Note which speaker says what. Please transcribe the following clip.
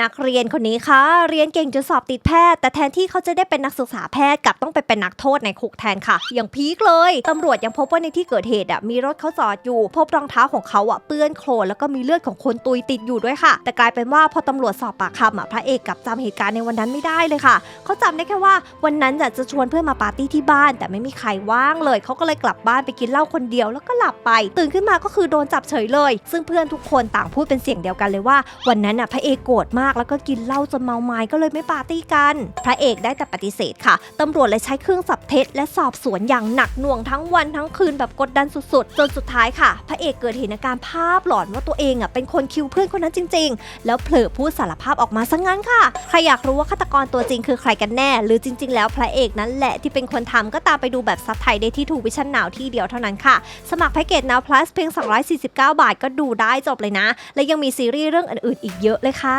Speaker 1: นักเรียนคนนี้ค่ะเรียนเก่งจนสอบติดแพทย์ แต่แทนที่เขาจะได้เป็นนักศึกษาแพทย์กลับต้องไปเป็นนักโทษในคุกแทนค่ะ อย่างพีคเลยตำรวจยังพบว่าในที่เกิดเหตุอะมีรถเขาจอดอยู่ พบรองเท้าของเขาอะเปื้อนโคลนแล้วก็มีเลือดของคนตุยติดอยู่ด้วยค่ะ แต่กลายเป็นว่าพอตำรวจสอบปากคำอะพระเอกกลับจำเหตุการณ์ในวันนั้นไม่ได้เลยค่ะเขาจำได้แค่ว่าวันนั้นจะจะชวนเพื่อนมาปาร์ตี้ที่บ้าน แต่ไม่มีใครว่างเลยเขาก็เลยกลับบ้านไปกินเหล้าคนเดียวแล้วก็หลับไป ตื่นขึ้นมาก็คือโดนจับเฉยเลย ซึ่งเพื่อนทุกคนต่างพูดเป็นเสียงเดียวกันเลยว่า วันนั้นน่ะพระเอกโกรธมากแล้วก็กินเหล้าจนเมาไม้ก็เลยไม่ปาร์ตี้กัน พระเอกได้แต่ปฏิเสธค่ะตำรวจเลยใช้เครื่องจับเท็จและสอบสวนอย่างหนักหน่วงทั้งวันทั้งคืนแบบกดดันสุดๆ จนสุดท้ายค่ะ พระเอกเกิดเห็นอาการภาพหลอนว่าตัวเองอะเป็นคนคิวเพื่อนคนนั้นจริง ๆ แล้วเผลอพูดสารภาพออกมาซะงั้นค่ะ ใครอยากรู้ว่าฆาตกรตัวจริงคือใครกันแน่ หรือจริง ๆ แล้วพระเอกนั้นแหละที่เป็นคนทำก็ตามไปดูแบบซับไทยได้ที่ทูวิชั่นหนาวที่เดียวเท่านั้นค่ะ สมัครแพ็กเกจ Now Plus เพียง 249 บาทก็ดูได้จบเลยนะ และยังมีซีรีส์เรื่องอื่นๆอีกเยอะเลยค่ะ